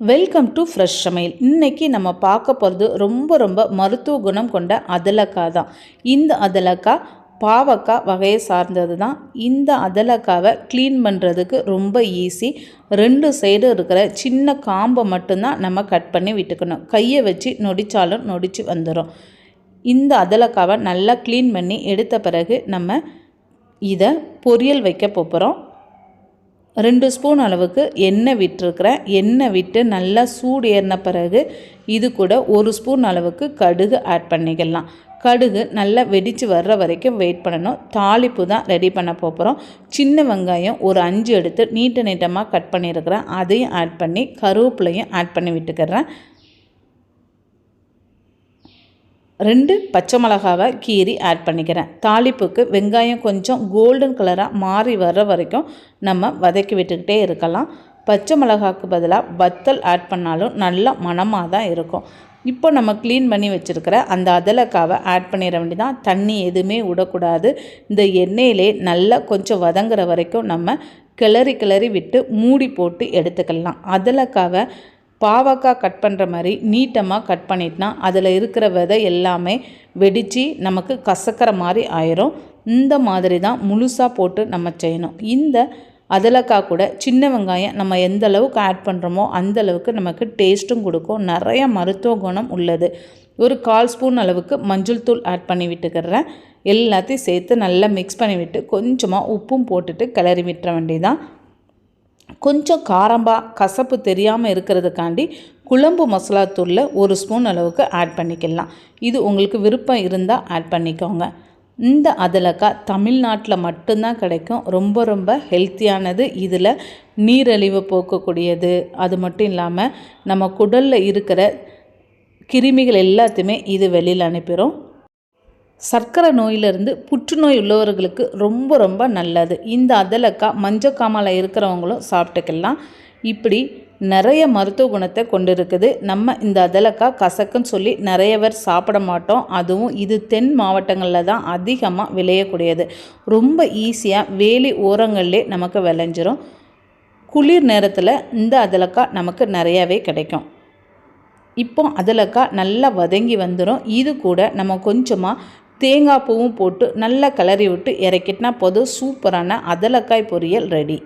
Welcome to fresh சமையல் இன்றைக்கி நம்ம பார்க்க போகிறது ரொம்ப ரொம்ப மருத்துவ குணம் கொண்ட அதலக்காய் தான். இந்த அதலக்காய் பாவக்காய் வகையை சார்ந்தது தான். இந்த அதலக்காவை க்ளீன் பண்ணுறதுக்கு ரொம்ப ஈஸி ரெண்டு சைடு இருக்கிற சின்ன காம்பை மட்டும்தான் நம்ம கட் பண்ணி விட்டுக்கணும். கையை வச்சு நொடித்தாலும் நொடிச்சு வந்துடும் இந்த அதலக்காவை நல்லா க்ளீன் பண்ணி எடுத்த பிறகு நம்ம இதை பொரியல் வைக்க போகிறோம் ரெண்டு ஸ்பூன் அளவுக்கு எண்ணெய் விட்டுருக்குறேன். எண்ணெய் விட்டு நல்லா சூடு ஏறின பிறகு இது கூட ஒரு ஸ்பூன் அளவுக்கு கடுகு ஆட் பண்ணிக்கலாம். கடுகு நல்லா வெடித்து வர்ற வரைக்கும் வெயிட் பண்ணணும். தாளிப்பு தான் ரெடி பண்ண போகிறோம் சின்ன வெங்காயம் ஒரு அஞ்சு எடுத்து நீட்ட நீட்டமாக கட் பண்ணியிருக்கிறேன். அதையும் ஆட் பண்ணி கருவேப்பிலையும் ஆட் பண்ணி விட்டுக்கிறேன். ரெண்டு பச்சை மிளகாவை கீரி ஆட் பண்ணிக்கிறேன். தாளிப்புக்கு வெங்காயம் கொஞ்சம் கோல்டன் கலராக மாறி வர்ற வரைக்கும் நம்ம வதக்கி விட்டுக்கிட்டே இருக்கலாம். பச்சை மிளகாவுக்கு பதிலாக வத்தல் ஆட் பண்ணாலும் நல்லா மணமாக தான் இருக்கும். இப்போ நம்ம க்ளீன் பண்ணி வச்சுருக்கிற அந்த அதலக்காவை ஆட் பண்ணிட வேண்டியதான் தண்ணி எதுவுமே விடக்கூடாது. இந்த எண்ணெயிலே நல்லா கொஞ்சம் வதங்குற வரைக்கும் நம்ம கிளறி கிளறி விட்டு மூடி போட்டு எடுத்துக்கலாம். அதலக்காவை பாவக்காய் கட் பண்ணுற மாதிரி நீட்டமாக கட் பண்ணிட்டோன்னா அதில் இருக்கிற விதை எல்லாமே வெடித்து நமக்கு கசக்கிற மாதிரி ஆயிரும். இந்த மாதிரி தான் முழுசாக போட்டு நம்ம செய்யணும். இந்த அதலக்காய் கூட சின்ன வெங்காயம் நம்ம எந்த அளவுக்கு ஆட் பண்ணுறோமோ அந்த அளவுக்கு நமக்கு டேஸ்ட்டும் கொடுக்கும். நிறைய மருத்துவ குணம் உள்ளது. ஒரு கால் ஸ்பூன் அளவுக்கு மஞ்சள் தூள் ஆட் பண்ணி விட்டுக்கிறேன். எல்லாத்தையும் சேர்த்து நல்லா மிக்ஸ் பண்ணி விட்டு கொஞ்சமாக உப்பும் போட்டுட்டு கிளறி விட்டுற வேண்டியதான் கொஞ்சம் காரமாக கசப்பு தெரியாமல் இருக்கிறதுக்காண்டி குழம்பு மசாலாத்தூளில் ஒரு ஸ்பூன் அளவுக்கு ஆட் பண்ணிக்கலாம். இது உங்களுக்கு விருப்பம் இருந்தால் ஆட் பண்ணிக்கோங்க. இந்த அதலக்காய் தமிழ்நாட்டில் மட்டும்தான் கிடைக்கும். ரொம்ப ரொம்ப ஹெல்த்தியானது இதில் நீரழிவு போக்கக்கூடியது. அது மட்டும் இல்லாமல் நம்ம குடலில் இருக்கிற கிருமிகள் எல்லாத்தையுமே இது வெளியில் அனுப்பிடும் சர்க்கரை நோயிலிருந்து புற்றுநோய் உள்ளவர்களுக்கு ரொம்ப ரொம்ப நல்லது. இந்த அதலக்காய் மஞ்சக்காமலை இருக்கிறவங்களும் சாப்பிட்டுக்கலாம். இப்படி நிறைய மருத்துவ குணத்தை கொண்டு இருக்குது நம்ம இந்த அதலக்காய் கசக்குன்னு சொல்லி நிறைய பேர் சாப்பிட மாட்டோம். அதுவும் இது தென் மாவட்டங்களில் தான் அதிகமாக விளையக்கூடியது. ரொம்ப ஈஸியாக வேலி ஓரங்கள்லே நமக்கு விளைஞ்சிரும். குளிர் நேரத்தில் இந்த அதலக்காய் நமக்கு நிறையாவே கிடைக்கும். இப்போ அதலக்காய் நல்லா வதங்கி வந்துடும் இது கூட நம்ம கொஞ்சமாக தேங்காய் பூவும் போட்டு நல்லா கிளறி விட்டு இறக்கிட்டினா போதும். சூப்பரான அதலக்காய் பொரியல் ரெடி.